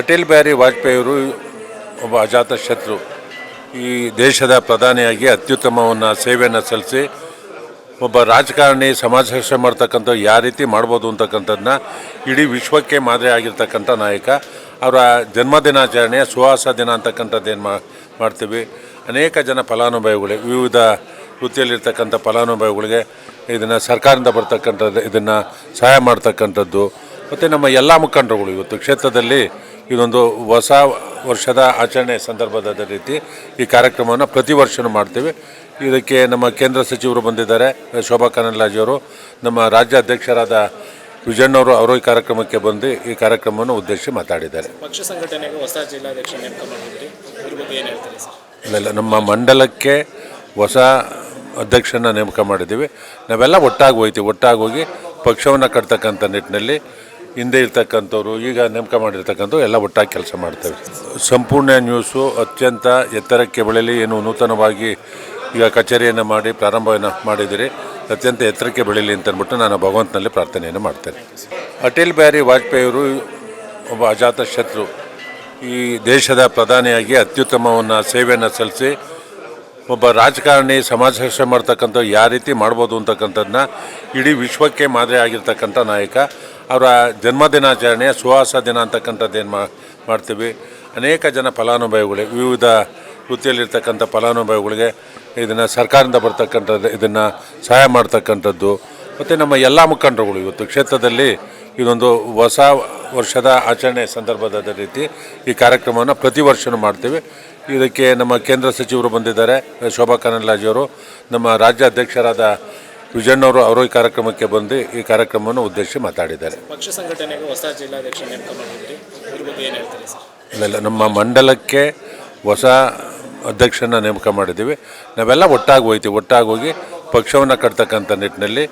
ಅಟಲ್ ಬಿಹಾರಿ ವಾಜಪೇಯಿಯವರು ಒಬ್ಬ ಅಜಾತ ಶತ್ರು. ಈ ದೇಶದ ಪ್ರಧಾನಿಯಾಗಿ ಅತ್ಯುತ್ತಮವನ್ನು ಸೇವೆಯನ್ನು ಸಲ್ಲಿಸಿ ಒಬ್ಬ ರಾಜಕಾರಣಿ ಸಮಾಜ ಸೇವೆ ಮಾಡ್ತಕ್ಕಂಥ ಯಾವ ರೀತಿ ಮಾಡ್ಬೋದು ಅಂತಕ್ಕಂಥದ್ದನ್ನ ಇಡೀ ವಿಶ್ವಕ್ಕೆ ಮಾದರಿ ಆಗಿರ್ತಕ್ಕಂಥ ನಾಯಕ. ಅವರ ಜನ್ಮದಿನಾಚರಣೆ ಸುಹಾಸ ದಿನ ಅಂತಕ್ಕಂಥದ್ದು ಏನು ಮಾಡ್ತೀವಿ. ಅನೇಕ ಜನ ಫಲಾನುಭವಿಗಳಿಗೆ ವಿವಿಧ ವೃತ್ತಿಯಲ್ಲಿರ್ತಕ್ಕಂಥ ಫಲಾನುಭವಿಗಳಿಗೆ ಇದನ್ನು ಸರ್ಕಾರದಿಂದ ಬರ್ತಕ್ಕಂಥದ್ದು, ಇದನ್ನು ಸಹಾಯ ಮಾಡ್ತಕ್ಕಂಥದ್ದು. ಮತ್ತು ನಮ್ಮ ಎಲ್ಲ ಮುಖಂಡರುಗಳು ಇವತ್ತು ಕ್ಷೇತ್ರದಲ್ಲಿ ಇದೊಂದು ಹೊಸ ವರ್ಷದ ಆಚರಣೆ ಸಂದರ್ಭದ ರೀತಿ ಈ ಕಾರ್ಯಕ್ರಮವನ್ನು ಪ್ರತಿ ವರ್ಷವೂ ಮಾಡ್ತೀವಿ. ಇದಕ್ಕೆ ನಮ್ಮ ಕೇಂದ್ರ ಸಚಿವರು ಬಂದಿದ್ದಾರೆ ಶೋಭಾ ಕರಂದ್ಲಾಜೆಯವರು ನಮ್ಮ ರಾಜ್ಯ ಅಧ್ಯಕ್ಷರಾದ ವಿಜಯಣ್ಣವರು ಅವರು ಈ ಕಾರ್ಯಕ್ರಮಕ್ಕೆ ಬಂದು ಈ ಕಾರ್ಯಕ್ರಮವನ್ನು ಉದ್ದೇಶಿಸಿ ಮಾತಾಡಿದ್ದಾರೆ. ಪಕ್ಷ ಸಂಘಟನೆಗೆ ಹೊಸ ಜಿಲ್ಲಾಧ್ಯಕ್ಷ ಸರ್? ಇಲ್ಲ ನಮ್ಮ ಮಂಡಲಕ್ಕೆ ಹೊಸ ಅಧ್ಯಕ್ಷನ ನೇಮಕ ಮಾಡಿದ್ದೀವಿ. ನಾವೆಲ್ಲ ಒಟ್ಟಾಗಿ ಹೋಗ್ತೀವಿ ಒಟ್ಟಾಗಿ ಹೋಗಿ ಪಕ್ಷವನ್ನು ಕಟ್ತಕ್ಕಂಥ ನಿಟ್ಟಿನಲ್ಲಿ ಹಿಂದೆ ಇರ್ತಕ್ಕಂಥವ್ರು, ಈಗ ನೇಮಕ ಮಾಡಿರ್ತಕ್ಕಂಥವ್ರು ಎಲ್ಲ ಒಟ್ಟಾಗಿ ಕೆಲಸ ಮಾಡ್ತೇವೆ. ಸಂಪೂರ್ಣ ನ್ಯೂಸು ಅತ್ಯಂತ ಎತ್ತರಕ್ಕೆ ಬೆಳೆಯಲಿ ಏನು ನೂತನವಾಗಿ ಈಗ ಕಚೇರಿಯನ್ನು ಮಾಡಿ ಪ್ರಾರಂಭವನ್ನು ಮಾಡಿದಿರಿ, ಅತ್ಯಂತ ಎತ್ತರಕ್ಕೆ ಬೆಳೀಲಿ ಅಂತ ಅಂದ್ಬಿಟ್ಟು ನಾನು ಭಗವಂತನಲ್ಲಿ ಪ್ರಾರ್ಥನೆಯನ್ನು ಮಾಡ್ತೇನೆ. ಅಟಲ್ ಬಿಹಾರಿ ವಾಜಪೇಯಿಯವರು ಒಬ್ಬ ಅಜಾತ ಶತ್ರು. ಈ ದೇಶದ ಪ್ರಧಾನಿಯಾಗಿ ಅತ್ಯುತ್ತಮವನ್ನು ಸೇವೆಯನ್ನು ಸಲ್ಲಿಸಿ, ಒಬ್ಬ ರಾಜಕಾರಣಿ ಸಮಾಜ ಸೇವೆ ಮಾಡ್ತಕ್ಕಂಥ ಯಾವ ರೀತಿ ಮಾಡ್ಬೋದು ಅಂತಕ್ಕಂಥದ್ದನ್ನ ಇಡೀ ವಿಶ್ವಕ್ಕೆ ಮಾದರಿ ಆಗಿರ್ತಕ್ಕಂಥ ನಾಯಕ. ಅವರ ಜನ್ಮದಿನಾಚರಣೆಯ ಸುಹಾಸ ದಿನ ಅಂತಕ್ಕಂಥದ್ದು ಏನು ಮಾಡ್ತೀವಿ. ಅನೇಕ ಜನ ಫಲಾನುಭವಿಗಳಿಗೆ, ವಿವಿಧ ವೃತ್ತಿಯಲ್ಲಿರ್ತಕ್ಕಂಥ ಫಲಾನುಭವಿಗಳಿಗೆ ಇದನ್ನು ಸರ್ಕಾರದಿಂದ ಬರ್ತಕ್ಕಂಥದ್ದು, ಇದನ್ನು ಸಹಾಯ ಮಾಡ್ತಕ್ಕಂಥದ್ದು. ಮತ್ತು ನಮ್ಮ ಎಲ್ಲ ಮುಖಂಡರುಗಳು ಇವತ್ತು ಕ್ಷೇತ್ರದಲ್ಲಿ ಇದೊಂದು ಹೊಸ ವರ್ಷದ ಆಚರಣೆ ಸಂದರ್ಭದ ರೀತಿ ಈ ಕಾರ್ಯಕ್ರಮವನ್ನು ಪ್ರತಿ ವರ್ಷವೂ ಮಾಡ್ತೀವಿ. ಇದಕ್ಕೆ ನಮ್ಮ ಕೇಂದ್ರ ಸಚಿವರು ಬಂದಿದ್ದಾರೆ, ಶೋಭಾ ಕರಂದ್ಲಾಜೆಯವರು ನಮ್ಮ ರಾಜ್ಯ ಅಧ್ಯಕ್ಷರಾದ ವಿಜಯಣ್ಣವರು ಅವರು ಈ ಕಾರ್ಯಕ್ರಮಕ್ಕೆ ಬಂದು ಈ ಕಾರ್ಯಕ್ರಮವನ್ನು ಉದ್ದೇಶಿಸಿ ಮಾತಾಡಿದ್ದಾರೆ. ಪಕ್ಷ ಸಂಘಟನೆಗೆ ಹೊಸ ಜಿಲ್ಲಾಧ್ಯಕ್ಷ ನೇಮಕ ಮಾಡಿದ್ರಿ. ಇದ್ರ ಬಗ್ಗೆ ಏನು ಹೇಳ್ತೀರಿ ಸರ್? ಇಲ್ಲ ಇಲ್ಲ, ನಮ್ಮ ಮಂಡಲಕ್ಕೆ ಹೊಸ ಅಧ್ಯಕ್ಷನ ನೇಮಕ ಮಾಡಿದ್ದೀವಿ. ನಾವೆಲ್ಲ ಒಟ್ಟಾಗಿ ಹೋಗ್ತೀವಿ ಒಟ್ಟಾಗಿ ಹೋಗಿ ಪಕ್ಷವನ್ನು ಕಟ್ತಕ್ಕಂಥ ನಿಟ್ಟಿನಲ್ಲಿ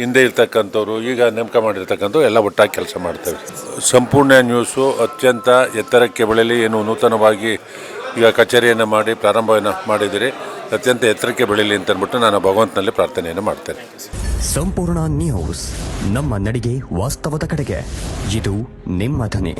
ಹಿಂದೆ ಇರ್ತಕ್ಕಂಥವ್ರು ಈಗ ನೇಮಕ ಮಾಡಿರ್ತಕ್ಕಂಥವ್ರು ಎಲ್ಲ ಒಟ್ಟಾಗಿ ಕೆಲಸ ಮಾಡ್ತೇವೆ. ಸಂಪೂರ್ಣ ನ್ಯೂಸು ಅತ್ಯಂತ ಎತ್ತರಕ್ಕೆ ಬೆಳೆಯಲಿ ಏನು ನೂತನವಾಗಿ ಈಗ ಕಚೇರಿಯನ್ನು ಮಾಡಿ ಪ್ರಾರಂಭವನ್ನು ಮಾಡಿದಿರಿ ಅತ್ಯಂತ ಎತ್ತರಕ್ಕೆ ಬೆಳೀಲಿ ಅಂತ ಅಂದ್ಬಿಟ್ಟು ನಾನು ಭಗವಂತನಲ್ಲಿ ಪ್ರಾರ್ಥನೆಯನ್ನು ಮಾಡ್ತೇನೆ. ಸಂಪೂರ್ಣ ನ್ಯೂಸ್ ನಮ್ಮ ನಡಿಗೆ ವಾಸ್ತವದ ಕಡೆಗೆ. ಇದು ನಿಮ್ಮ ಧ್ವನಿ.